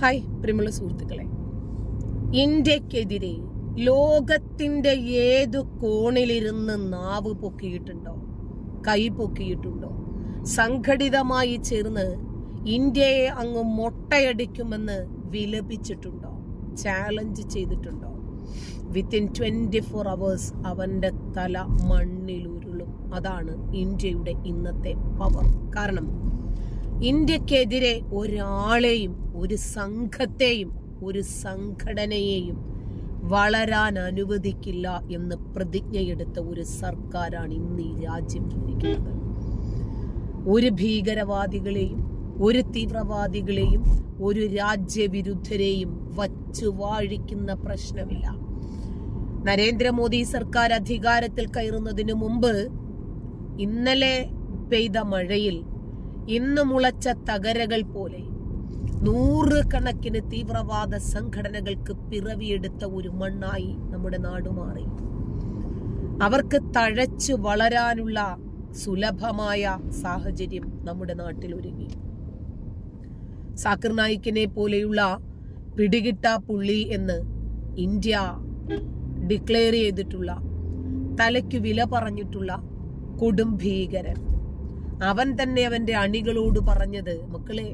Hi പ്രിയമുള്ള സുഹൃത്തുക്കളെ. ഇന്ത്യക്കെതിരെ ലോകത്തിന്റെ ഏതു കോണിലിരുന്ന് നാവ് പൊക്കിയിട്ടുണ്ടോ കൈ പൊക്കിയിട്ടുണ്ടോ സംഘടിതമായി ചേർന്ന് ഇന്ത്യയെ അങ്ങ് മൊട്ടയടിക്കുമെന്ന് വിലപിച്ചിട്ടുണ്ടോ ചാലഞ്ച് ചെയ്തിട്ടുണ്ടോ? വിത്തിൻ ട്വന്റി ഫോർ അവേഴ്സ് അവന്റെ തല മണ്ണിലുരുളും. അതാണ് ഇന്ത്യയുടെ ഇന്നത്തെ പവർ കാരണം ഇന്ത്യക്കെതിരെ ഒരാളെയും ഒരു സംഘത്തെയും ഒരു സംഘടനയെയും വളരാൻ അനുവദിക്കില്ല എന്ന് പ്രതിജ്ഞയെടുത്ത ഒരു സർക്കാരാണ് ഇന്ന് ഈ രാജ്യം ഭരിക്കുന്നത്. ഒരു ഭീകരവാദികളെയും ഒരു തീവ്രവാദികളെയും ഒരു രാജ്യവിരുദ്ധരെയും വച്ചു വാഴിക്കുന്ന പ്രശ്നമില്ല. നരേന്ദ്രമോദി സർക്കാർ അധികാരത്തിൽ കയറുന്നതിനു മുമ്പ് ഇന്നലെ പെയ്ത മഴയിൽ ഇന്ന് മുളച്ച തകരകൾ പോലെ നൂറുകണക്കിന് തീവ്രവാദ സംഘടനകൾക്ക് പിറവിയെടുത്ത ഒരു മണ്ണായി നമ്മുടെ നാട് മാറി. അവർക്ക് തഴച്ചു വളരാനുള്ള സുലഭമായ സാഹചര്യം നമ്മുടെ നാട്ടിൽ ഒരുങ്ങി. സാക്കിർ നായിക്കിനെ പോലെയുള്ള പിടികിട്ട പുള്ളി എന്ന് ഇന്ത്യ ഡിക്ലെയർ ചെയ്തിട്ടുള്ള തലയ്ക്ക് വില പറഞ്ഞിട്ടുള്ള കൊടും ഭീകരൻ. അവൻ തന്നെ അവന്റെ അണികളോട് പറഞ്ഞത് മക്കളെ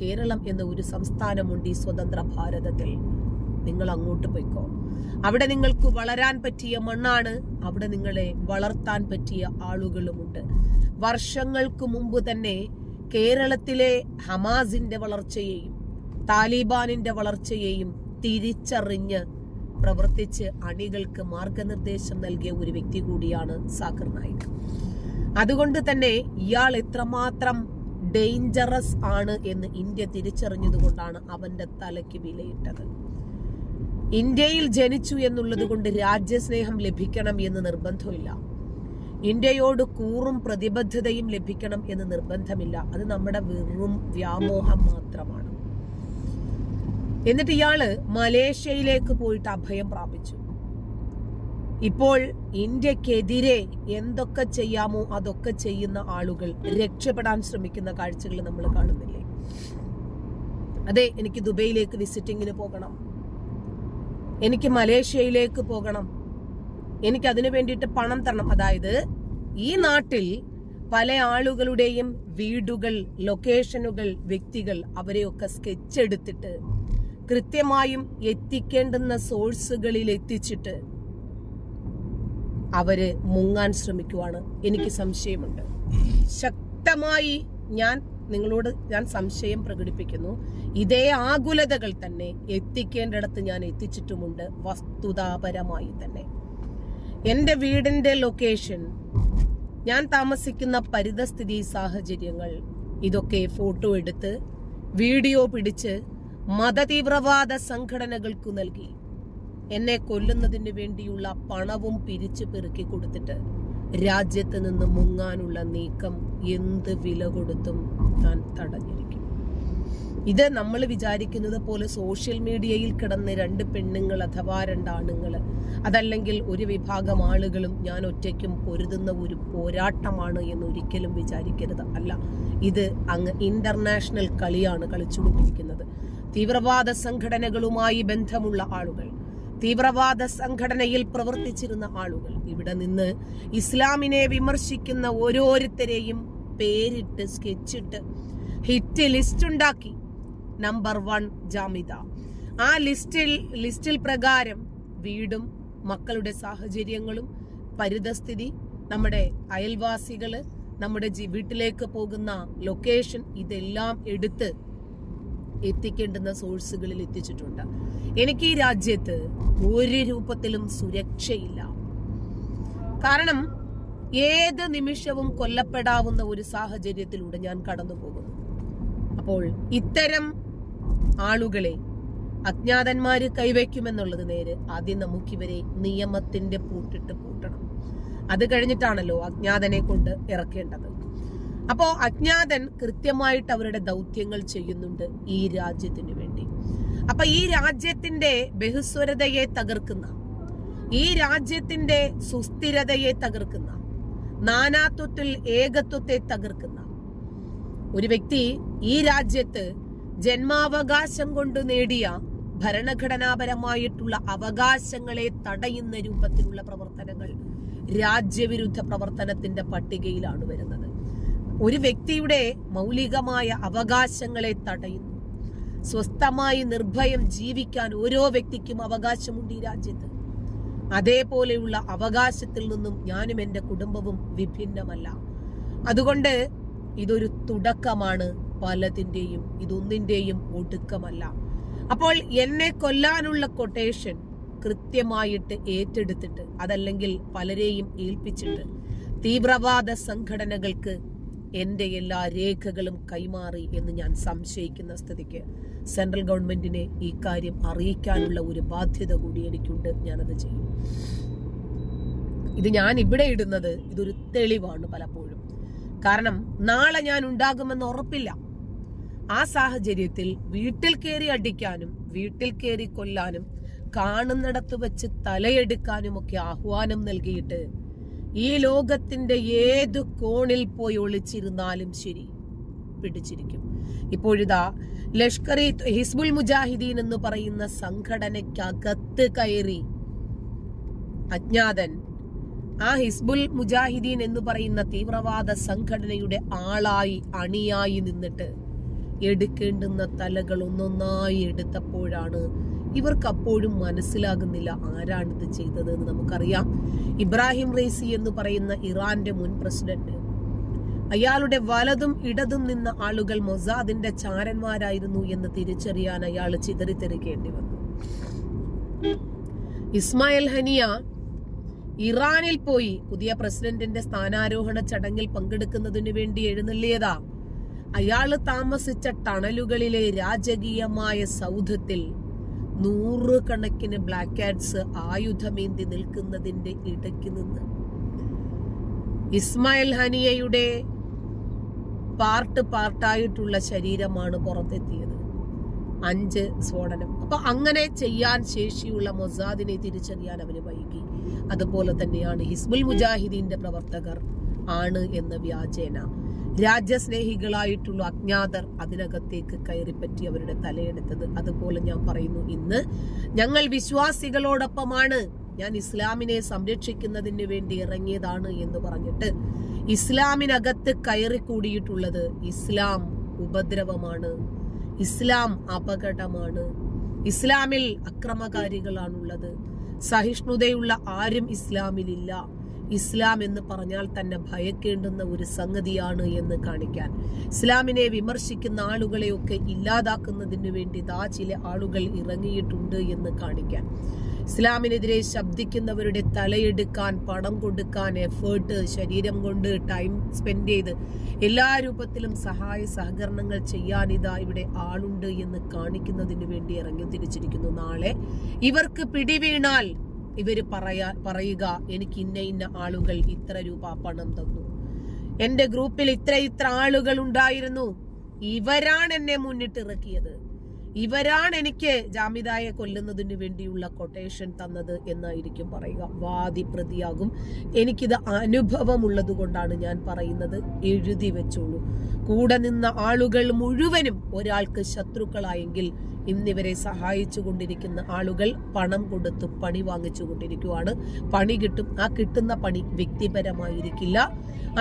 കേരളം എന്ന ഒരു സംസ്ഥാനമുണ്ട് ഈ സ്വതന്ത്ര ഭാരതത്തിൽ. നിങ്ങൾ അങ്ങോട്ട് പോയിക്കോ. അവിടെ നിങ്ങൾക്ക് വളരാൻ പറ്റിയ മണ്ണാണ് അവിടെ നിങ്ങളെ വളർത്താൻ പറ്റിയ ആളുകളുമുണ്ട്. വർഷങ്ങൾക്ക് മുമ്പ് തന്നെ കേരളത്തിലെ ഹമാസിന്റെ വളർച്ചയെയും താലിബാനിന്റെ വളർച്ചയെയും തിരിച്ചറിഞ്ഞ് പ്രവർത്തിച്ച് അണികൾക്ക് മാർഗനിർദ്ദേശം നൽകിയ ഒരു വ്യക്തി കൂടിയാണ് സാഗർ നായിക്. അതുകൊണ്ട് തന്നെ ഇയാൾ എത്രമാത്രം ഡേഞ്ചറസ് ആണ് എന്ന് ഇന്ത്യ തിരിച്ചറിഞ്ഞതുകൊണ്ടാണ് അവന്റെ തലയ്ക്ക് വിലയിട്ടത്. ഇന്ത്യയിൽ ജനിച്ചു എന്നുള്ളത് കൊണ്ട് രാജ്യസ്നേഹം ലഭിക്കണം എന്ന് നിർബന്ധമില്ല. ഇന്ത്യയോട് കൂറും പ്രതിബദ്ധതയും ലഭിക്കണം എന്ന് നിർബന്ധമില്ല. അത് നമ്മുടെ വെറും വ്യാമോഹം മാത്രമാണ്. എന്നിട്ട് ഇയാൾ മലേഷ്യയിലേക്ക് പോയിട്ട് അഭയം പ്രാപിച്ചു. ഇപ്പോൾ ഇന്ത്യക്കെതിരെ എന്തൊക്കെ ചെയ്യാമോ അതൊക്കെ ചെയ്യുന്ന ആളുകൾ രക്ഷപ്പെടാൻ ശ്രമിക്കുന്ന കാഴ്ചകൾ നമ്മൾ കാണുന്നില്ലേ? അതെ എനിക്ക് ദുബൈയിലേക്ക് വിസിറ്റിങ്ങിന് പോകണം. എനിക്ക് മലേഷ്യയിലേക്ക് പോകണം. എനിക്ക് അതിനു വേണ്ടിയിട്ട് പണം തരണം. അതായത് ഈ നാട്ടിൽ പല ആളുകളുടെയും വീടുകൾ ലൊക്കേഷനുകൾ വ്യക്തികൾ അവരെയൊക്കെ സ്കെച്ച് എടുത്തിട്ട് കൃത്യമായും എത്തിക്കേണ്ടുന്ന സോഴ്സുകളിൽ എത്തിച്ചിട്ട് അവർ മുങ്ങാൻ ശ്രമിക്കുവാണ്. എനിക്ക് സംശയമുണ്ട്. ശക്തമായി ഞാൻ നിങ്ങളോട് ഞാൻ സംശയം പ്രകടിപ്പിക്കുന്നു. ഇതേ ആകുലതകൾ തന്നെ എത്തിക്കേണ്ടിടത്ത് ഞാൻ എത്തിച്ചിട്ടുമുണ്ട്. വസ്തുതാപരമായി തന്നെ. എന്റെ വീടിന്റെ ലൊക്കേഷൻ ഞാൻ താമസിക്കുന്ന പരിതസ്ഥിതി സാഹചര്യങ്ങൾ ഇതൊക്കെ ഫോട്ടോ എടുത്ത് വീഡിയോ പിടിച്ച് മതതീവ്രവാദ സംഘടനകൾക്കു നൽകി. എന്നെ കൊല്ലുന്നതിന് വേണ്ടിയുള്ള പണവും പിരിച്ചു പെറുക്കി കൊടുത്തിട്ട് രാജ്യത്ത് നിന്ന് മുങ്ങാനുള്ള നീക്കം എന്ത് വില കൊടുത്തും താൻ തടഞ്ഞിരിക്കും. ഇത് നമ്മൾ വിചാരിക്കുന്നത് പോലെ സോഷ്യൽ മീഡിയയിൽ കിടന്ന് രണ്ട് പെണ്ണുങ്ങൾ അഥവാ രണ്ടാണുങ്ങൾ അതല്ലെങ്കിൽ ഒരു വിഭാഗം ആളുകളും ഞാൻ ഒറ്റയ്ക്കും പൊരുതുന്ന ഒരു പോരാട്ടമാണ് എന്ന് ഒരിക്കലും വിചാരിക്കരുത്. അല്ല ഇത് അങ്ങ് ഇന്റർനാഷണൽ കളിയാണ് കളിച്ചുകൊണ്ടിരിക്കുന്നത്. തീവ്രവാദ സംഘടനകളുമായി ബന്ധമുള്ള ആളുകൾ തീവ്രവാദ സംഘടനയിൽ പ്രവർത്തിച്ചിരുന്ന ആളുകൾ. ഇവിടെ നിന്ന് ഇസ്ലാമിനെ വിമർശിക്കുന്ന ഓരോരുത്തരെയും പേരിട്ട് സ്കെച്ചിട്ട് ഹിറ്റ് ലിസ്റ്റ് ഉണ്ടാക്കി. Number one Jamitha. ആ ലിസ്റ്റിൽ ലിസ്റ്റിൽ പ്രകാരം വീടും മക്കളുടെ സാഹചര്യങ്ങളും പരിതസ്ഥിതി നമ്മുടെ അയൽവാസികൾ നമ്മുടെ വീട്ടിലേക്ക് പോകുന്ന ലൊക്കേഷൻ ഇതെല്ലാം എടുത്ത് എത്തിക്കേണ്ടുന്ന സോഴ്സുകളിൽ എത്തിച്ചിട്ടുണ്ട്. എനിക്ക് ഈ രാജ്യത്ത് ഒരു രൂപത്തിലും സുരക്ഷയില്ല. കാരണം ഏത് നിമിഷവും കൊല്ലപ്പെടാവുന്ന ഒരു സാഹചര്യത്തിലൂടെ ഞാൻ കടന്നു പോകുന്നു അപ്പോൾ ഇത്തരം ആളുകളെ അജ്ഞാതന്മാര് കൈവയ്ക്കുമെന്നുള്ളത് നേര് ആദ്യം നമുക്കിവരെ നിയമത്തിന്റെ പൂട്ടിട്ട് പൂട്ടണം. അത് കഴിഞ്ഞിട്ടാണല്ലോ അജ്ഞാതനെ കൊണ്ട് ഇറക്കേണ്ടത്. അപ്പോ അജ്ഞാതൻ കൃത്യമായിട്ട് അവരുടെ ദൗത്യങ്ങൾ ചെയ്യുന്നുണ്ട് ഈ രാജ്യത്തിന് വേണ്ടി. അപ്പൊ ഈ രാജ്യത്തിന്റെ ബഹുസ്വരതയെ തകർക്കുന്ന ഈ രാജ്യത്തിന്റെ സുസ്ഥിരതയെ തകർക്കുന്ന നാനാത്വത്തിൽ ഏകത്വത്തെ തകർക്കുന്ന ഒരു വ്യക്തി ഈ രാജ്യത്ത് ജന്മാവകാശം കൊണ്ട് നേടിയ ഭരണഘടനാപരമായിട്ടുള്ള അവകാശങ്ങളെ തടയുന്ന രൂപത്തിലുള്ള പ്രവർത്തനങ്ങൾ രാജ്യവിരുദ്ധ പ്രവർത്തനത്തിന്റെ പട്ടികയിലാണ് വരുന്നത്. ഒരു വ്യക്തിയുടെ മൗലികമായ അവകാശങ്ങളെ തടയുന്നു. സ്വസ്ഥമായി നിർഭയം ജീവിക്കാൻ ഓരോ വ്യക്തിക്കും അവകാശമുണ്ട് ഈ രാജ്യത്ത്. അതേപോലെയുള്ള അവകാശത്തിൽ നിന്നും ഞാനും എന്റെ കുടുംബവും വിഭിന്നമല്ല. അതുകൊണ്ട് ഇതൊരു തുടക്കമാണ് പലതിന്റെയും ഇതൊന്നിന്റെയും ഒടുക്കമല്ല. അപ്പോൾ എന്നെ കൊല്ലാനുള്ള കൊട്ടേഷൻ കൃത്യമായിട്ട് ഏറ്റെടുത്തിട്ട് അതല്ലെങ്കിൽ പലരെയും ഏൽപ്പിച്ചിട്ട് തീവ്രവാദ സംഘടനകൾക്ക് എന്റെ എല്ലാ രേഖകളും കൈമാറി എന്ന് ഞാൻ സംശയിക്കുന്ന സ്ഥിതിക്ക് സെൻട്രൽ ഗവൺമെന്റിനെ ഈ കാര്യം അറിയിക്കാനുള്ള ഒരു ബാധ്യത കൂടി എനിക്കുണ്ട്. ഞാനത് ചെയ്യും. ഇത് ഞാൻ ഇവിടെ ഇടുന്നത് ഇതൊരു തെളിവാണ് പലപ്പോഴും. കാരണം നാളെ ഞാൻ ഉണ്ടാകുമെന്ന് ഉറപ്പില്ല. ആ സാഹചര്യത്തിൽ വീട്ടിൽ കയറി അടിക്കാനും വീട്ടിൽ കയറി കൊല്ലാനും കാണുന്നിടത്ത് വെച്ച് തലയെടുക്കാനുമൊക്കെ ആഹ്വാനം നൽകിയിട്ട് ഈ ലോകത്തിന്റെ ഏത് കോണിൽ പോയി ഒളിച്ചിരുന്നാലും ശരി പിടിച്ചിരിക്കും. ഇപ്പോഴിതാ ലഷ്കർ ഇ ഹിസ്ബുൽ മുജാഹിദീൻ എന്ന് പറയുന്ന സംഘടനയ്ക്കകത്ത് കയറി അജ്ഞാതൻ ആ ഹിസ്ബുൽ മുജാഹിദീൻ എന്ന് പറയുന്ന തീവ്രവാദ സംഘടനയുടെ ആളായി അണിയായി നിന്നിട്ട് എടുക്കേണ്ടുന്ന തലകൾ ഒന്നൊന്നായി എടുത്തപ്പോഴാണ് ഇവർക്ക് അപ്പോഴും മനസ്സിലാകുന്നില്ല ആരാണിത് ചെയ്തത് എന്ന് നമുക്കറിയാം. ഇബ്രാഹിം റേസി എന്ന് പറയുന്ന ഇറാന്റെ മുൻ പ്രസിഡന്റ്. അയാളുടെ വലതും ഇടതും നിന്ന ആളുകൾ മൊസാദിന്റെ ചാരന്മാരായിരുന്നു എന്ന് തിരിച്ചറിയാൻ അയാൾ ചിതറിത്തെറിക്കേണ്ടി വന്നു. ഇസ്മായിൽ ഹനിയ ഇറാനിൽ പോയി പുതിയ പ്രസിഡന്റിന്റെ സ്ഥാനാരോഹണ ചടങ്ങിൽ പങ്കെടുക്കുന്നതിനു വേണ്ടി എഴുന്നള്ളിയതാ. അയാൾ താമസിച്ച ടണലുകളിലെ രാജകീയമായ സൗധത്തിൽ നൂറുകണക്കിന് ബ്ലാക്ക് കാറ്റ്സ് ആയുധമേന്തി നിൽക്കുന്നതിന്റെ ഇടയ്ക്ക് നിന്ന്. ഇസ്മായിൽ ഹനിയയുടെ പാർട്ട് പാർട്ടായിട്ടുള്ള ശരീരമാണ് പുറത്തെത്തിയത്. അഞ്ച് സ്ഫോടനം. അപ്പൊ അങ്ങനെ ചെയ്യാൻ ശേഷിയുള്ള മൊസാദിനെ തിരിച്ചറിയാൻ അവന് വൈകി. അതുപോലെ തന്നെയാണ് ഹിസ്ബുൽ മുജാഹിദീന്റെ പ്രവർത്തകർ ആണ് എന്ന വ്യാജേന. രാജ്യസ്നേഹികളായിട്ടുള്ള അജ്ഞാതർ അതിനകത്തേക്ക് കയറിപ്പറ്റി അവരുടെ തലയെടുത്തത്. അതുപോലെ ഞാൻ പറയുന്നു ഇന്ന് ഞങ്ങൾ വിശ്വാസികളോടൊപ്പമാണ്. ഞാൻ ഇസ്ലാമിനെ സംരക്ഷിക്കുന്നതിന് വേണ്ടി ഇറങ്ങിയതാണ് എന്ന് പറഞ്ഞിട്ട് ഇസ്ലാമിനകത്ത് കയറിക്കൂടിയിട്ടുള്ളത് ഇസ്ലാം ഉപദ്രവമാണ്. ഇസ്ലാം അപകടമാണ്. ഇസ്ലാമിൽ അക്രമകാരികളാണുള്ളത്. സഹിഷ്ണുതയുള്ള ആരും ഇസ്ലാമിലില്ല. ഇസ്ലാം എന്ന് പറഞ്ഞാൽ തന്നെ ഭയക്കേണ്ടുന്ന ഒരു സംഗതിയാണ് എന്ന് കാണിക്കാൻ. ഇസ്ലാമിനെ വിമർശിക്കുന്ന ആളുകളെയൊക്കെ ഇല്ലാതാക്കുന്നതിന് വേണ്ടി ദാ ചില ആളുകൾ ഇറങ്ങിയിട്ടുണ്ട് എന്ന് കാണിക്കാൻ. ഇസ്ലാമിനെതിരെ ശബ്ദിക്കുന്നവരുടെ തലയെടുക്കാൻ പണം കൊടുക്കാൻ എഫേർട്ട് ശരീരം കൊണ്ട് ടൈം സ്പെൻഡ് ചെയ്ത് എല്ലാ രൂപത്തിലും സഹായ സഹകരണങ്ങൾ ചെയ്യാൻ ഇതാ ഇവിടെ ആളുണ്ട് എന്ന് കാണിക്കുന്നതിന് വേണ്ടി ഇറങ്ങി തിരിച്ചിരിക്കുന്നു. നാളെ ഇവർക്ക് പിടിവീണാൽ ഇവർ പറയാ പറയുക എനിക്ക് ഇന്ന ഇന്ന ആളുകൾ ഇത്ര രൂപ പണം തന്നു. എന്റെ ഗ്രൂപ്പിൽ ഇത്ര ഇത്ര ആളുകൾ ഉണ്ടായിരുന്നു. ഇവരാണ് എന്നെ മുന്നിട്ടിറക്കിയത്. ഇവരാണ് എനിക്ക് ജാമിതായെ കൊല്ലുന്നതിന് വേണ്ടിയുള്ള കൊട്ടേഷൻ തന്നത് എന്നായിരിക്കും പറയുക. വാദി പ്രതിയാകും. എനിക്കിത് അനുഭവമുള്ളത് കൊണ്ടാണ് ഞാൻ പറയുന്നത്. എഴുതി വെച്ചോളൂ. കൂടെ നിന്ന ആളുകൾ മുഴുവനും ഒരാൾക്ക് ശത്രുക്കളായെങ്കിൽ ഇന്നിവരെ സഹായിച്ചു കൊണ്ടിരിക്കുന്ന ആളുകൾ പണം കൊടുത്ത് പണി വാങ്ങിച്ചു കൊണ്ടിരിക്കുവാണ് പണി കിട്ടും. ആ കിട്ടുന്ന പണി വ്യക്തിപരമായിരിക്കില്ല.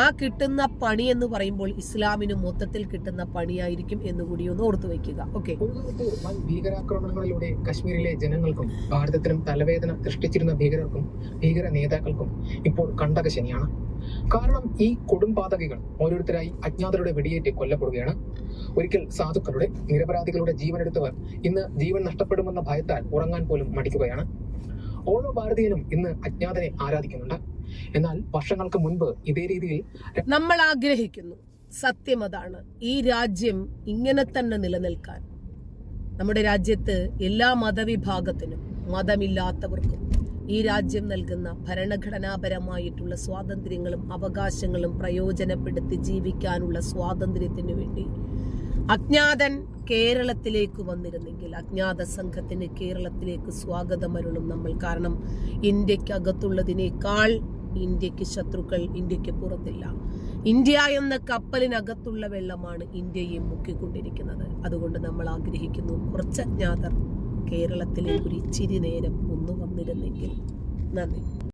ആ കിട്ടുന്ന പണി എന്ന് പറയുമ്പോൾ ഇസ്ലാമിന് മൊത്തത്തിൽ കിട്ടുന്ന പണിയായിരിക്കും എന്ന് കൂടി ഒന്ന് ഓർത്തു വെക്കുക ഓക്കെ. ഭീകരാക്രമണങ്ങളിലൂടെ കശ്മീരിലെ ജനങ്ങൾക്കും ഭാരതത്തിനും തലവേദന സൃഷ്ടിച്ചിരുന്ന ഭീകരർക്കും ഭീകര നേതാക്കൾക്കും ഇപ്പോൾ കണ്ടക ശനിയാണ്. കാരണം ഈ കൊടുംപാതകികൾ ഓരോരുത്തരായി അജ്ഞാതരുടെ വെടിയേറ്റ് കൊല്ലപ്പെടുകയാണ്. ഒരിക്കൽ സാധുക്കളുടെ നിരപരാധികളുടെ ജീവനെടുത്തവർ ഇന്ന് ജീവൻ നഷ്ടപ്പെടുമെന്ന ഭയത്താൽ ഉറങ്ങാൻ പോലും മടിക്കുകയാണ്. ഓരോ ഭാരതീയനും ഇന്ന് അജ്ഞാതനെ ആരാധിക്കുന്നുണ്ട്. എന്നാൽ വർഷങ്ങൾക്ക് മുൻപ് ഇതേ രീതിയിൽ നമ്മൾ ആഗ്രഹിക്കുന്നു സത്യം അതാണ്. ഈ രാജ്യം ഇങ്ങനെ തന്നെ നിലനിൽക്കാൻ. നമ്മുടെ രാജ്യത്ത് എല്ലാ മതവിഭാഗത്തിനും മതമില്ലാത്തവർക്കും ഈ രാജ്യം നൽകുന്ന ഭരണഘടനാപരമായിട്ടുള്ള സ്വാതന്ത്ര്യങ്ങളും അവകാശങ്ങളും പ്രയോജനപ്പെടുത്തി ജീവിക്കാനുള്ള സ്വാതന്ത്ര്യത്തിന് വേണ്ടി. അജ്ഞാതൻ കേരളത്തിലേക്ക് വന്നിരുന്നെങ്കിൽ അജ്ഞാത സംഘത്തിന് കേരളത്തിലേക്ക് സ്വാഗതം അരുളും നമ്മൾ. കാരണം ഇന്ത്യയ്ക്ക് ഇന്ത്യക്കകത്തുള്ളതിനേക്കാൾ ഇന്ത്യയ്ക്ക് ശത്രുക്കൾ ഇന്ത്യയ്ക്ക് പുറത്തില്ല. ഇന്ത്യ എന്ന കപ്പലിനകത്തുള്ള വെള്ളമാണ് ഇന്ത്യയെ മുക്കിക്കൊണ്ടിരിക്കുന്നത്. അതുകൊണ്ട് നമ്മൾ ആഗ്രഹിക്കുന്നു കുറച്ച് അജ്ഞാതർ കേരളത്തിലേക്ക് ഒരു ഇച്ചിരി നേരം ഒന്ന് വന്നിരുന്നെങ്കിൽ നന്ദി.